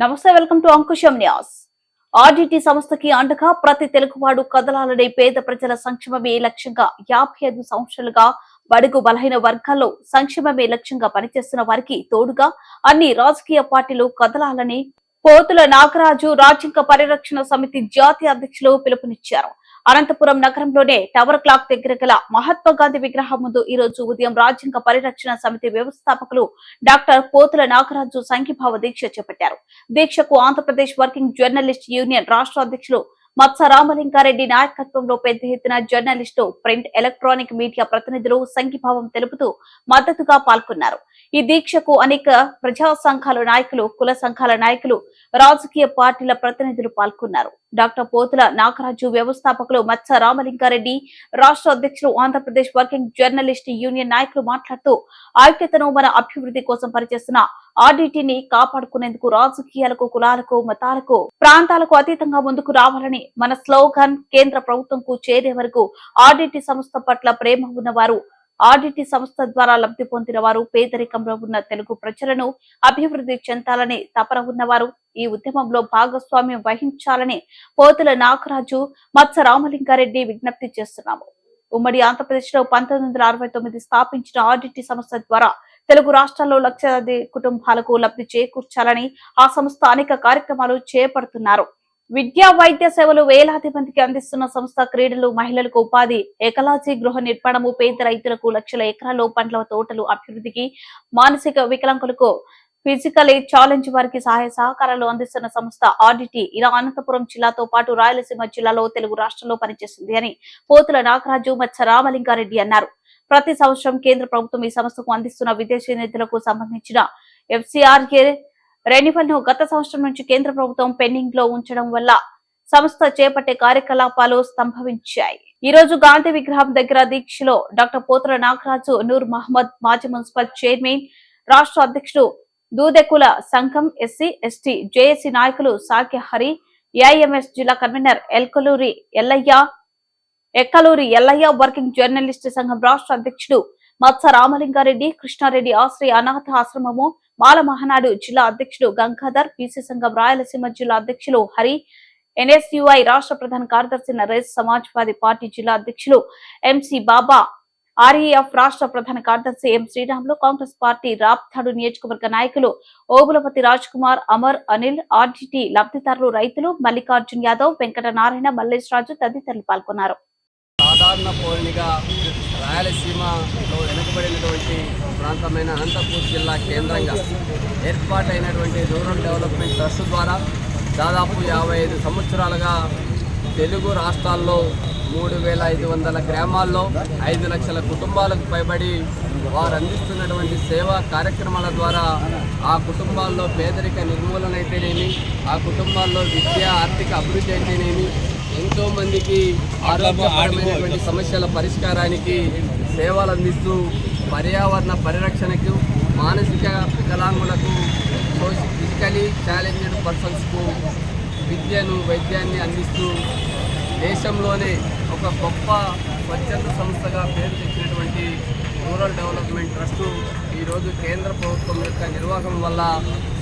నమస్తే welcome to Ankusham news. RDT సంస్థకి అండగా ప్రతి తెలుగువాడు కదలాలనే పేద ప్రజల సంక్షేమమే లక్ష్యంగా యాభై ఐదు సంవత్సరాలుగా బడుగు బలహీన వర్గాల్లో సంక్షేమమే లక్ష్యంగా పనిచేస్తున్న వారికి తోడుగా అన్ని రాజకీయ పార్టీలు కదలాలని పోతుల నాగరాజు రాజ్యాంగ పరిరక్షణ సమితి జాతీయ అధ్యక్షులు పిలుపునిచ్చారు. అనంతపురం నగరంలోనే టవర్ క్లాక్ దగ్గర గల మహాత్మా గాంధీ విగ్రహం ముందు ఈ రోజు ఉదయం రాజ్యాంగ పరిరక్షణ సమితి వ్యవస్థాపకులు డాక్టర్ పోతుల నాగరాజు సంఘీభావ దీక్ష చేపట్టారు. దీక్షకు ఆంధ్రప్రదేశ్ వర్కింగ్ జర్నలిస్ట్ యూనియన్ రాష్ట్ర అధ్యక్షులు మత్స రామలింగారెడ్డి నాయకత్వంలో పెద్ద ఎత్తున జర్నలిస్టు ప్రింట్ ఎలక్ట్రానిక్ మీడియా ప్రతినిధులు సంఘీభావం తెలుపుతూ మద్దతుగా పాల్గొన్నారు. ఈ దీక్షకు అనేక ప్రజా సంఘాల నాయకులు కుల సంఘాల నాయకులు రాజకీయ పార్టీల ప్రతినిధులు పాల్గొన్నారు. డాక్టర్ పోతుల నాగరాజు వ్యవస్థాపకులు మత్స రామలింగారెడ్డి రాష్ట్ర అధ్యక్షులు ఆంధ్రప్రదేశ్ వర్కింగ్ జర్నలిస్ట్ యూనియన్ నాయకులు మాట్లాడుతూ ఐక్యతను మన అభివృద్ధి కోసం పనిచేస్తున్న ఆర్డిటిని కాపాడుకునేందుకు రాజకీయాలకు కులాలకు మతాలకు ప్రాంతాలకు అతీతంగా ముందుకు రావాలని మన స్లోగన్ కేంద్ర ప్రభుత్వంకు చేరే వరకు ఆర్డిటి సంస్థ పట్ల ప్రేమ ఉన్నవారు ఆర్డిటి సంస్థ ద్వారా లబ్ధి పొందిన వారు పేదరికంలో ఉన్న తెలుగు ప్రజలను అభివృద్ధి చెందాలని తపన ఉన్నవారు ఈ ఉద్యమంలో భాగస్వామ్యం వహించాలని పోతుల నాగరాజు మత్స రామలింగారెడ్డి విజ్ఞప్తి చేస్తున్నాము. ఉమ్మడి ఆంధ్రప్రదేశ్లో పంతొమ్మిది వందల అరవై తొమ్మిది స్థాపించిన ఆర్డిటి సంస్థ ద్వారా తెలుగు రాష్ట్రాల్లో లక్షలాది కుటుంబాలకు లబ్ధి చేకూర్చాలని ఆ సంస్థ అనేక కార్యక్రమాలు చేపడుతున్నారు. విద్యా వైద్య సేవలు వేలాది మందికి అందిస్తున్న సంస్థ క్రీడలు మహిళలకు ఉపాధి ఏకలాజీ గృహ నిర్మాణము పేద రైతులకు లక్షల ఎకరాలు పండ్ల తోటలు అభివృద్ధికి మానసిక వికలాంగులకు ఫిజికలీ ఛాలెంజ్ వారికి సహాయ సహకారాలు అందిస్తున్న సంస్థ ఆర్డిటీ ఇలా అనంతపురం జిల్లాతో పాటు రాయలసీమ జిల్లాలో తెలుగు రాష్ట్రంలో పనిచేస్తుంది అని పోతుల నాగరాజు మత్స రామలింగారెడ్డి అన్నారు. ప్రతి సంవత్సరం కేంద్ర ప్రభుత్వం ఈ సంస్థకు అందిస్తున్న విదేశీ నిధులకు సంబంధించిన ఎఫ్సిఆర్ఏ రెన్యువల్ను గత సంవత్సరం నుంచి కేంద్ర ప్రభుత్వం పెండింగ్లో ఉంచడం వల్ల సంస్థ చేపట్టే కార్యకలాపాలు స్తంభవించాయి ఈ రోజు గాంధీ విగ్రహం దగ్గర దీక్షలో డాక్టర్ పోతుల నాగరాజు నూర్ మహమ్మద్ మాజీ మున్సిపల్ చైర్మన్ రాష్ట్ర అధ్యక్షుడు దూదెకుల సంఘం ఎస్సీ ఎస్టీ జేఏసీ నాయకులు సాఖ్య హరి ఏఐఎంఎస్ జిల్లా convener Elkaluri Ellaiah Ekkaluri Ellaiah working journalist సంఘం రాష్ట్ర అధ్యక్షుడు మత్స రామలింగారెడ్డి కృష్ణారెడ్డి ఆశ్రయ అనాథ ఆశ్రమము మాల మహనాడు జిల్లా అధ్యక్షుడు గంగాధర్ బీసీ సంఘం రాయలసీమ జిల్లా అధ్యక్షులు హరి ఎన్ఎస్యుఐ రాష్ట్ర ప్రధాన కార్యదర్శి నరేష్ సమాజ్వాదీ పార్టీ జిల్లా అధ్యక్షులు ఎంసి బాబా ఆర్ఈఎఫ్ రాష్ట్ర ప్రధాన కార్యదర్శి ఎం శ్రీరాములు కాంగ్రెస్ పార్టీ రాప్తాడు నియోజకవర్గ నాయకులు ఓబులపతి రాజ్ కుమార్ అమర్ అనిల్ ఆర్డిటి లబ్ధిదారులు రైతులు మల్లికార్జున్ యాదవ్ వెంకట నారాయణ మల్లేష్ రాజు తదితరులు పాల్గొన్నారు. సాధారణ పౌరునిగా రాయలసీమలో వెనుకబడినటువంటి ప్రాంతమైన అనంతపూర్ జిల్లా కేంద్రంగా ఏర్పాటైనటువంటి రూరల్ డెవలప్మెంట్ ట్రస్ట్ ద్వారా దాదాపు యాభై ఐదు సంవత్సరాలుగా తెలుగు రాష్ట్రాల్లో మూడు వేల ఐదు వందల గ్రామాల్లో ఐదు లక్షల కుటుంబాలకు పైబడి వారు అందిస్తున్నటువంటి సేవా కార్యక్రమాల ద్వారా ఆ కుటుంబాల్లో పేదరిక నిర్మూలన అయితేనేమి ఆ కుటుంబాల్లో విద్య ఆర్థిక అభివృద్ధి అయితేనేమి ఎంతో మందికి ఆరోగ్యపరమైనటువంటి సమస్యల పరిష్కారానికి సేవలు అందిస్తూ పర్యావరణ పరిరక్షణకు మానసిక వికలాంగులకు ఫిజికలీ ఛాలెంజ్డ్ పర్సన్స్కు విద్యను వైద్యాన్ని అందిస్తూ దేశంలోనే ఒక గొప్ప స్వచ్ఛంద సంస్థగా పేరు తెచ్చినటువంటి రూరల్ డెవలప్మెంట్ ట్రస్టు ఈరోజు కేంద్ర ప్రభుత్వం యొక్క నిర్వాహకం వల్ల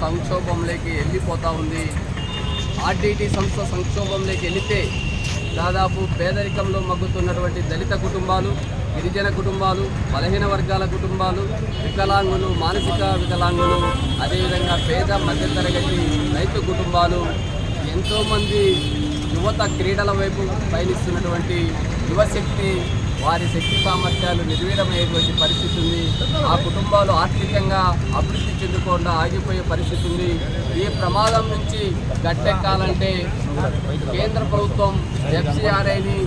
సంక్షోభంలోకి వెళ్ళిపోతూ ఉంది. ఆర్టీటీ సంస్థ సంక్షోభంలోకి వెళితే దాదాపు పేదరికంలో మగ్గుతున్నటువంటి దళిత కుటుంబాలు గిరిజన కుటుంబాలు బలహీన వర్గాల కుటుంబాలు వికలాంగులు మానసిక వికలాంగులు అదేవిధంగా పేద మధ్యతరగతి రైతు కుటుంబాలు ఎంతోమంది యువత క్రీడల వైపు పయనిస్తున్నటువంటి యువశక్తి వారి శక్తి సామర్థ్యాలు నిర్వీరమయ్యేటువంటి పరిస్థితి ఉంది. ఆ కుటుంబాలు ఆర్థికంగా అభివృద్ధి చెందకుండా ఆగిపోయే పరిస్థితి ఉంది. ఈ ప్రమాదం నుంచి గట్టెక్కాలంటే కేంద్ర ప్రభుత్వం ఎఫ్సిఆర్ఐని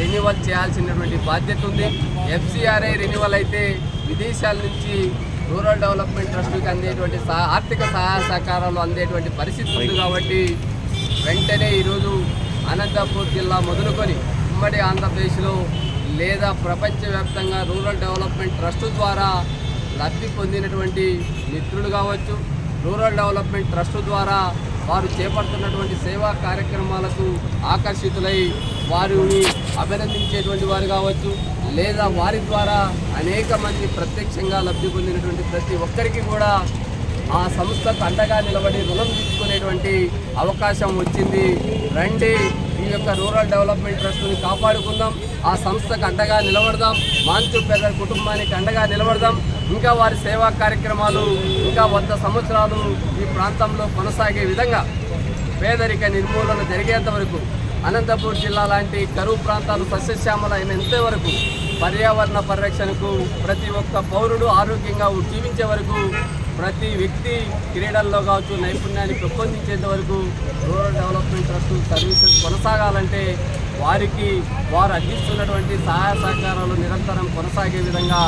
రెన్యువల్ చేయాల్సినటువంటి బాధ్యత ఉంది. ఎఫ్సిఆర్ఐ రెన్యువల్ అయితే విదేశాల నుంచి రూరల్ డెవలప్మెంట్ ట్రస్ట్కి అందేటువంటి ఆర్థిక సహాయ సహకారాలు అందేటువంటి పరిస్థితి ఉంది కాబట్టి వెంటనే ఈరోజు అనంతపూర్ జిల్లా మొదలుకొని ఉమ్మడి ఆంధ్రప్రదేశ్లో లేదా ప్రపంచవ్యాప్తంగా రూరల్ డెవలప్మెంట్ ట్రస్ట్ ద్వారా లబ్ధి పొందినటువంటి మిత్రులు కావచ్చు రూరల్ డెవలప్మెంట్ ట్రస్ట్ ద్వారా వారు చేపడుతున్నటువంటి సేవా కార్యక్రమాలకు ఆకర్షితులై వారిని అభినందించేటువంటి వారు కావచ్చు లేదా వారి ద్వారా అనేక మంది ప్రత్యక్షంగా లబ్ధి పొందినటువంటి ప్రతి ఒక్కరికి కూడా ఆ సంస్థకు అండగా నిలబడి రుణం తీసుకునేటువంటి అవకాశం వచ్చింది. రండి. ఈ యొక్క రూరల్ డెవలప్మెంట్ ట్రస్ట్ని కాపాడుకుందాం. ఆ సంస్థకు అండగా నిలబడదాం. మాంచు పేదల కుటుంబానికి అండగా నిలబడదాం. ఇంకా వారి సేవా కార్యక్రమాలు ఇంకా వంద సంవత్సరాలు ఈ ప్రాంతంలో కొనసాగే విధంగా పేదరిక నిర్మూలన జరిగేంత వరకు అనంతపూర్ జిల్లా లాంటి కరువు ప్రాంతాలు సస్యశ్యామలైనంత వరకు పర్యావరణ పరిరక్షణకు ప్రతి ఒక్క పౌరుడు ఆరోగ్యంగా జీవించే వరకు ప్రతి వ్యక్తి క్రీడల్లో కావచ్చు నైపుణ్యాన్ని పెంపొందించేంత వరకు రూరల్ డెవలప్మెంట్ ట్రస్ట్ సర్వీసెస్ కొనసాగాలంటే వారికి వారు అందిస్తున్నటువంటి సహాయ సహకారాలు నిరంతరం కొనసాగే విధంగా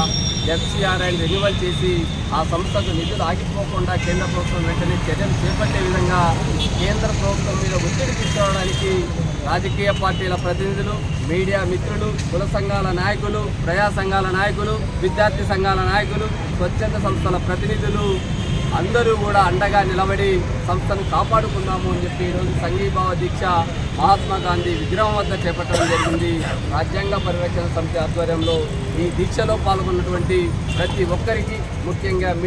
ఎఫ్సిఆర్ అండ్ రెన్యువల్ చేసి ఆ సంస్థకు నిధులు ఆగిపోకుండా కేంద్ర ప్రభుత్వం వెంటనే చర్యలు చేపట్టే విధంగా కేంద్ర ప్రభుత్వం మీద ఒత్తిడి తీసుకురావడానికి రాజకీయ పార్టీల ప్రతినిధులు మీడియా మిత్రులు కుల సంఘాల నాయకులు ప్రజా సంఘాల నాయకులు విద్యార్థి సంఘాల నాయకులు స్వచ్ఛంద సంస్థల ప్రతినిధులు అందరూ కూడా అండగా నిలబడి సంస్థను కాపాడుకుందాము అని చెప్పి ఈరోజు సంఘీభావ దీక్ష మహాత్మా గాంధీ విగ్రహం వద్ద చేపట్టడం జరిగింది. రాజ్యాంగ పరిరక్షణ సమితి ఆధ్వర్యంలో ఈ దీక్షలో పాల్గొన్నటువంటి ప్రతి ఒక్కరికి ముఖ్యంగా మీడియా